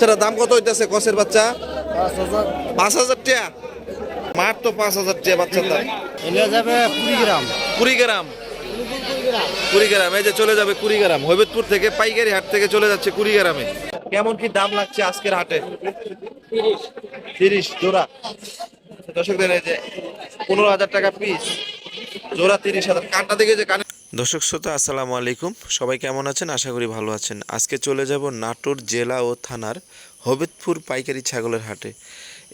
বাচ্চাটার দাম কত হইতেছে কসের বাচ্চা? পাঁচ হাজার। টাকা মার তো পাঁচ হাজার টাকা বাচ্চার দাম। যাবে কুড়িগ্রাম কুড়িগ্রাম কুড়িগ্রাম এই যে চলে যাবে কুড়িগ্রাম হৈবতপুর থেকে পাইকারি হাট থেকে চলে যাচ্ছে কুড়িগ্রামে কেমন কি দাম লাগছে আজকের হাটে? তিরিশ। জোড়া। দর্শকদের এই যে পনেরো হাজার টাকা পিস জোড়া তিরিশ হাজার। কানটা দেখে যে কানে দর্শক শ্রোতা, আসসালামু আলাইকুম। সবাই কেমন আছেন? আশা করি ভালো আছেন। আজকে চলে যাব নাটোর জেলা ও থানার হবিবপুর পাইকারি ছাগলের হাটে।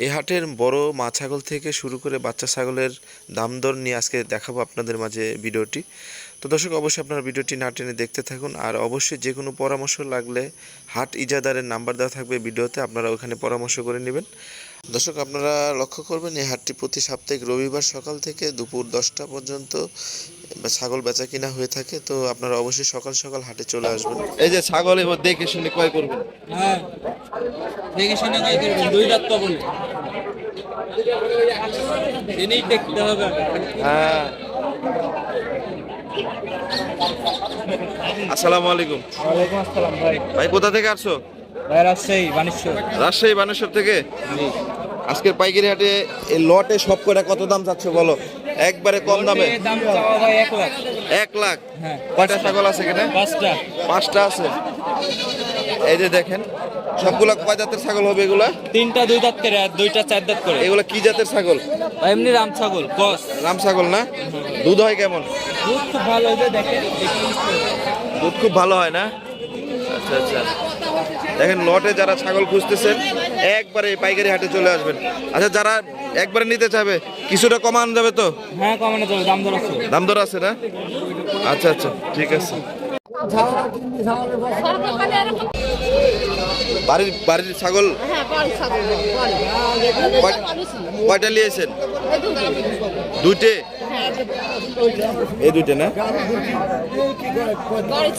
এই হাটের বড় মা ছাগল থেকে শুরু করে বাচ্চা ছাগলের দাম দর নিয়ে আজকে দেখাবো আপনাদের মাঝে ভিডিওটি। তো দর্শক, অবশ্যই আপনারা ভিডিওটি না টেনে দেখতে থাকুন আর অবশ্যই যে কোনো পরামর্শ লাগলে হাট ইজাদারের নাম্বার দেওয়া থাকবে ভিডিওতে, আপনারা ওখানে পরামর্শ করে নেবেন। দর্শক আপনারা লক্ষ্য করবেন এই হাটটি প্রতি সাপ্তাহিক রবিবার সকাল থেকে দুপুর দশটা পর্যন্ত ছাগল বেচা কিনা হয়ে থাকে। তো আপনারা অবশ্যই সকাল সকাল হাটে চলে আসবেন। এই যে ছাগল এবার দেখে শুনে ক্রয় করবেন। হ্যাঁ দেখে শুনে করবেন দুই দেখতে হবে হ্যাঁ। আসসালামু আলাইকুম। ওয়ালাইকুম আসসালাম ভাই। ভাই কোথা থেকে আসছো? ভাই রাজশাহী বাণিজ্য। রাজশাহী বানেশ্বর থেকে? আজকের পাইকারি হাটে এই লটে সব করে কত দাম চাচ্ছে বলো? একবারে কম দামে? এক লাখ। হ্যাঁ। কয়টা ছাগল আছে এখানে? পাঁচটা। পাঁচটা আছে। এই যে দেখেন সবগুলা কয় জাতের ছাগল হবে এগুলা? তিনটা দুই দাঁত করে আর দুইটা চার দাঁত করে। এগুলা কি জাতের ছাগল? এমনি রাম ছাগল কস। রাম ছাগল না? দুধ হয় কেমন? দুধ খুব ভালো হয়েছে দেখেন। দুধ খুব ভালো হয় না? আচ্ছা আচ্ছা। দেখেন লটে যারা ছাগল খুঁজতেছেন একবারে পাইকারি হাটে চলে আসবেন। আচ্ছা যারা একবারে নিতে চাবে কিছুটা কমানো যাবে তো? হ্যাঁ কমানো যাবে দাম দর আছে। দাম দর আছে না? আচ্ছা আচ্ছা ঠিক আছে। বাড়ির বাড়ির ছাগল? হ্যাঁ কয়টা নিয়েছেন? দুইটে? এই দুইটে না?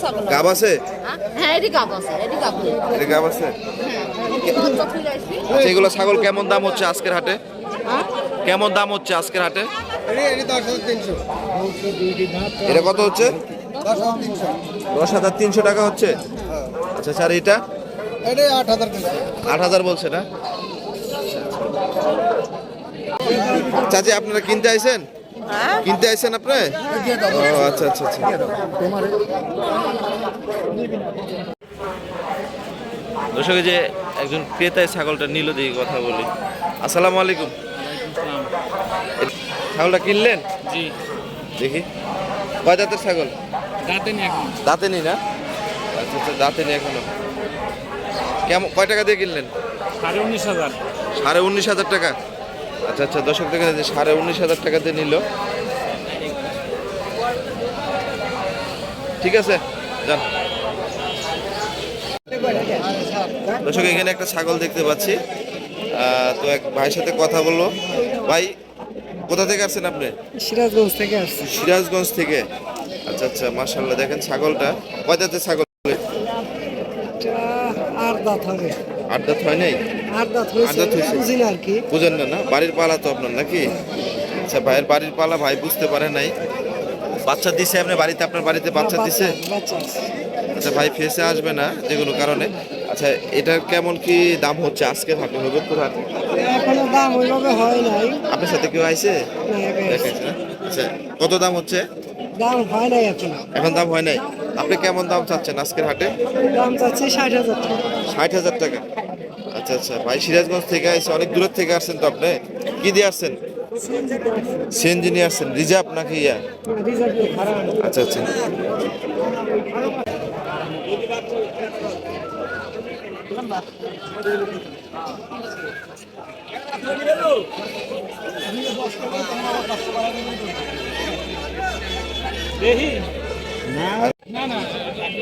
ছাগল গাব আছে? হ্যাঁ? গাব আছে হ্যাঁ আচ্ছা এগুলো ছাগল কেমন দাম হচ্ছে আজকের হাটে? হ্যাঁ? কেমন দাম হচ্ছে আজকের হাটে? এটা কত হচ্ছে? দশ হাজার তিনশো। টাকা হচ্ছে? আচ্ছা স্যার এটা আট হাজার বলছে না? চাচি আপনারা কিনতে আইছেন? কিনতে আইছেন আপনি? ও আচ্ছা আচ্ছা আচ্ছা। দর্শক যে একজন ক্রেতায় ছাগলটা নিল দিকে কথা বলি। আসসালামু আলাইকুম। ছাগলটা কিনলেন? জি। দেখি। কয় জাতের ছাগল? দাঁতে নি এখন। দাঁতে নি না? আচ্ছা আচ্ছা দাঁতে নি এখনও। কেমন কয় টাকা দিয়ে কিনলেন? সাড়ে উনিশ হাজার। সাড়ে উনিশ হাজার টাকা। আচ্ছা আচ্ছা দর্শক দেখেন যে সাড়ে উনিশ হাজার টাকা দিয়ে নিল। ঠিক আছে যান। দর্শক এখানে একটা ছাগল দেখতে পাচ্ছি। তো এক ভাইয়ের সাথে কথা বলল। ভাই কোথা থেকে আসছেন আপনি? সিরাজগঞ্জ থেকে আসছি। সিরাজগঞ্জ থেকে। আচ্ছা আচ্ছা মাশাল্লাহ দেখেন ছাগলটা। কয় জাতের ছাগল? আর দাঁত হবে। আট দাঁত হয় নাই? আর দাঁত হয়েছে বুঝি না আর কি। বুঝেন না না? বাড়ির পালা তো আপনার নাকি? আচ্ছা ভাইয়ের বাড়ির পালা ভাই বুঝতে পারে নাই। বাচ্চা দিছে আপনি বাড়িতে আপনার বাড়িতে বাচ্চা দিছে? আচ্ছা ভাই ফেসে আসবে না যে কোনো কারণে। আচ্ছা এটার কেমন কি দাম হচ্ছে আজকে হাটে হবিবপুর হাটে এখনও দাম ওইভাবে হয় নাই। আপনার সাথে কেউ আইছে? আচ্ছা কত দাম হচ্ছে? দাম হয় নাই এখন। এখন দাম হয় নাই? আপনি কেমন দাম চাচ্ছেন আজকের হাটে? দাম চাচ্ছি ষাট হাজার টাকা। ষাট হাজার টাকা। আচ্ছা আচ্ছা। ভাই, সিরাজগঞ্জ থেকে আসছে অনেক দূরের থেকে আসছেন তো আপনি? কি দিয়ে আসছেন? সিএনজি নিয়ে আসছেন। রিজার্ভ নাকি ইয়া? আচ্ছা আচ্ছা।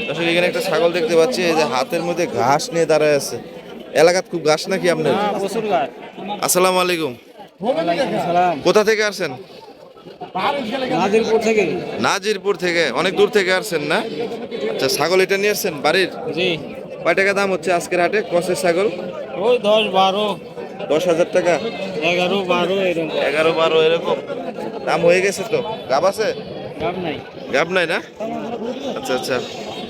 দর্শক, এখানে একটা ছাগল দেখতে পাচ্ছি, এই যে হাতের মধ্যে ঘাস নিয়ে দাঁড়ায় আছে। এলাকাত খুব গাছ নাকি আপনার? প্রচুর আসসালামু আলাইকুম। কোথা থেকে আসছেন? নাজিরপুর থেকে। নাজিরপুর থেকে। অনেক দূর থেকে আসছেন না? আচ্ছা ছাগল এটা নিয়ে আসছেন বাড়ির? জি। কয় টাকা দাম হচ্ছে আজকের হাটে কষের ছাগল? ওই দশ বারো। দশ হাজার টাকা। এগারো বারো এরকম। এগারো বারো এরকম। দাম হয়ে গেছে তো? গাব আছে? দাম নাই। গাব নাই না? আচ্ছা আচ্ছা।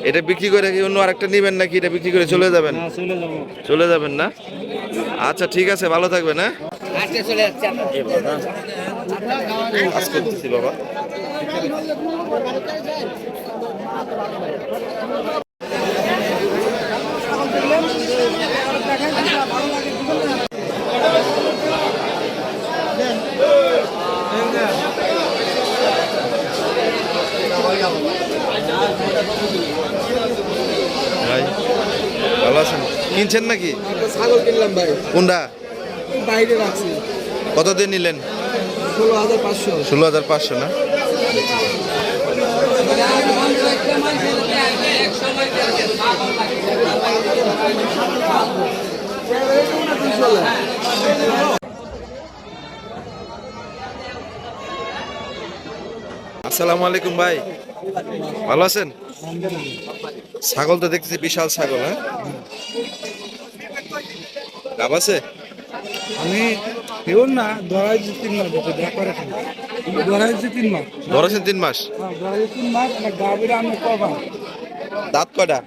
এটা বিক্রি করে কি অন্য আরেকটা নেবেন নাকি? এটা বিক্রি করে চলে যাবেন? চলে যাবেন না? আচ্ছা ঠিক আছে ভালো থাকবেন হ্যাঁ? আজকে চলে যাচ্ছে। কাজ বাবা ভাই ভালো আছেন কিনছেন নাকি? ছাগল কিনলাম ভাই। কোনটা? বাইরে রাখছি। কত দিয়ে নিলেন? ষোলো হাজার পাঁচশো। ষোলো হাজার পাঁচশো না? আসসালামু আলাইকুম ভাই। ভালো আছেন? ছাগল তো দেখতেছি বিশাল ছাগল হ্যাঁ? গাব আছে? আমি কেউ না ধরাইছি তিন মাস হচ্ছে ব্যাপারে ধরাইছি তিন মাস। ধরেছেন তিন মাস? হ্যাঁ তিন মাস না গাভীর আমি কবা দাঁত কয়টা?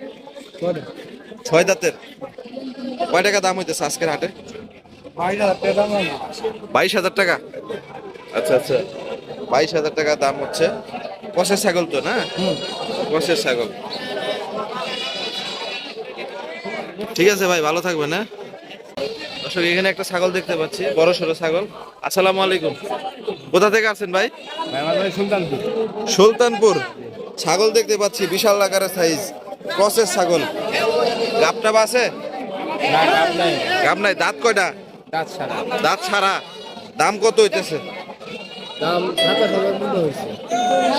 ছয় দাঁতের? কয় টাকা দাম হইতেছে আজকের হাটে? বাইশ হাজার টাকা আচ্ছা আচ্ছা। বাইশ হাজার টাকা দাম হচ্ছে কষের ছাগল তো না? কষের ছাগল। ঠিক আছে ভাই ভালো থাকবেন না দর্শক এখানে একটা ছাগল দেখতে পাচ্ছি বড় সড়ো ছাগল। আসসালামু আলাইকুম। কোথা থেকে আসছেন ভাই? সুলতানপুর। সুলতানপুর। ছাগল দেখতে পাচ্ছি বিশাল আকারের সাইজ ক্রসের ছাগল। গাবটা আছে? গাব নাই। দাঁত কয়টা? দাঁত ছাড়া। দাম কত হইতেছে? দাম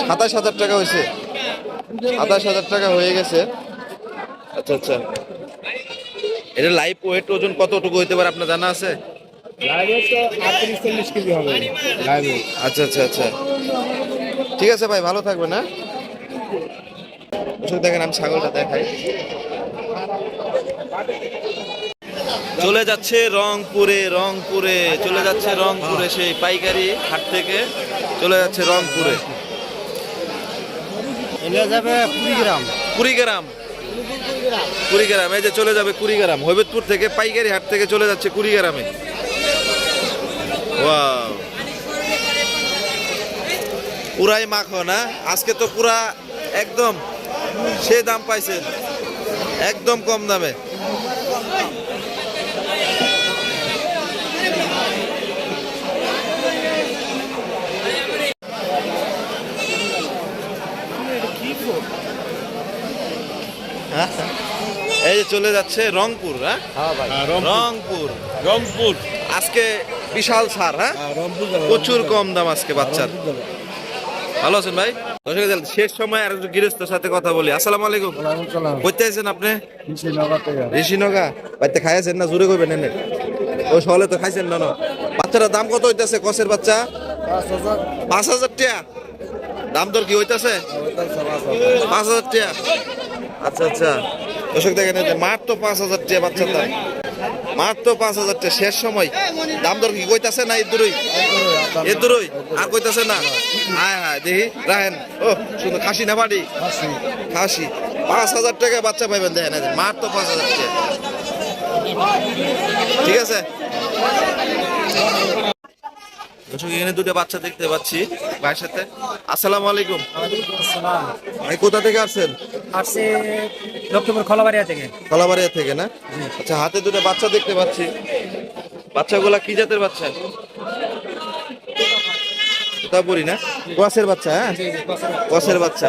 সাতাশ হাজার টাকা হয়েছে সাতাশ হাজার টাকা হয়ে গেছে। আচ্ছা আচ্ছা। এটা লাইভ ওয়েট ওজন কতটুকু হইতে পারে আপনার জানা আছে? আচ্ছা আচ্ছা আচ্ছা। ঠিক আছে ভাই ভালো থাকবে না দেখেন আমি ছাগলটা দেখাই। চলে যাচ্ছে রংপুরে রংপুরে চলে যাচ্ছে রংপুরে সেই পাইকারি হাট থেকে। চলে যাচ্ছে রংপুরে। যাবে কুড়িগ্রাম। কুড়িগ্রাম। কুড়িগ্রাম। এই যে চলে যাবে কুড়িগ্রাম। হবিবপুর থেকে পাইকারি হাট থেকে চলে যাচ্ছে কুড়িগ্রামে। পুরাই মাখো না আজকে তো পুরা একদম সে দাম পাইছে। একদম কম দামে এই যে চলে যাচ্ছে রংপুর হ্যাঁ? রংপুর। রংপুর। আজকে বিশাল ছাড় হ্যাঁ? প্রচুর কম দাম আজকে বাচ্চার। ভালো আছেন ভাই? দর্শক শেষ সময় আর একটু গৃহস্থর সাথে কথা বলি। আসসালামু আলাইকুম। কইতে আছেন আপনি? ঋষিনগা বাড়িতে খাইছেন না? জোরে কইবেন এনে। ও সহলে তো খাইছেন না না? বাচ্চাটার দাম কত হইতাছে কসের বাচ্চা? পাঁচ হাজার। টাকা দাম দর কি হইতাছে? পাঁচ হাজার। টাকা আচ্ছা আচ্ছা। দর্শক দেখেন যে মাত্র পাঁচ হাজার টাকা বাচ্চার দাম। মাত্র পাঁচ হাজার টাকা। শেষ সময়। দাম দর কি কইতাছে না ইদুরই? ইদুরই? আর কইতাছে না? হ্যাঁ হায় দেখি রাহেন ও সুন্দর খাসি না বাড়ি খাসি। পাঁচ হাজার টাকা বাচ্চা পাইবেন দেখেন মাত্র পাঁচ হাজার টাকা। ঠিক আছে? দর্শক এখানে দুটো বাচ্চা দেখতে পাচ্ছি ভাইয়ের সাথে। আসসালামু আলাইকুম। ভাই কোথা থেকে আসছেন? আসছে লক্ষ্মীপুর খলাবাড়িয়া থেকে। কলাবাড়িয়া থেকে না? আচ্ছা হাতে দুটো বাচ্চা দেখতে পাচ্ছি। বাচ্চাগুলা কি জাতের বাচ্চা? না? বাচ্চা হ্যাঁ? বাচ্চা।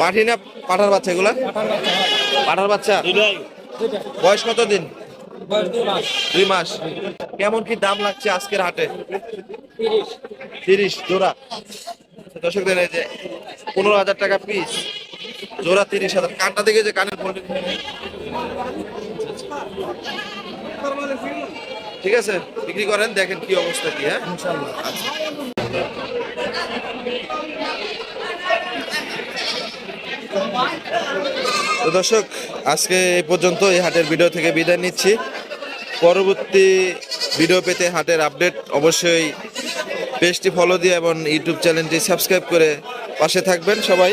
পাঠি না পাঠার বাচ্চা এগুলা? পাঠার বাচ্চা। বয়স কত দিন? দুই মাস। কেমন কি দাম লাগছে আজকের হাটে? তিরিশ। জোড়া। দর্শকদের এই যে পনেরো হাজার টাকা পিস জোড়া তিরিশ হাজার। কানটা দেখে যে কানের ফোন ঠিক আছে, বিক্রি করেন, দেখেন কি অবস্থা কি হ্যাঁ? আচ্ছা। দর্শক, আজকে এই পর্যন্ত এই হাটের ভিডিও থেকে বিদায় নিচ্ছি। পরবর্তী ভিডিও পেতে হাটের আপডেট অবশ্যই পেজটি ফলো দিয়ে এবং ইউটিউব চ্যানেলটি সাবস্ক্রাইব করে পাশে থাকবেন সবাই।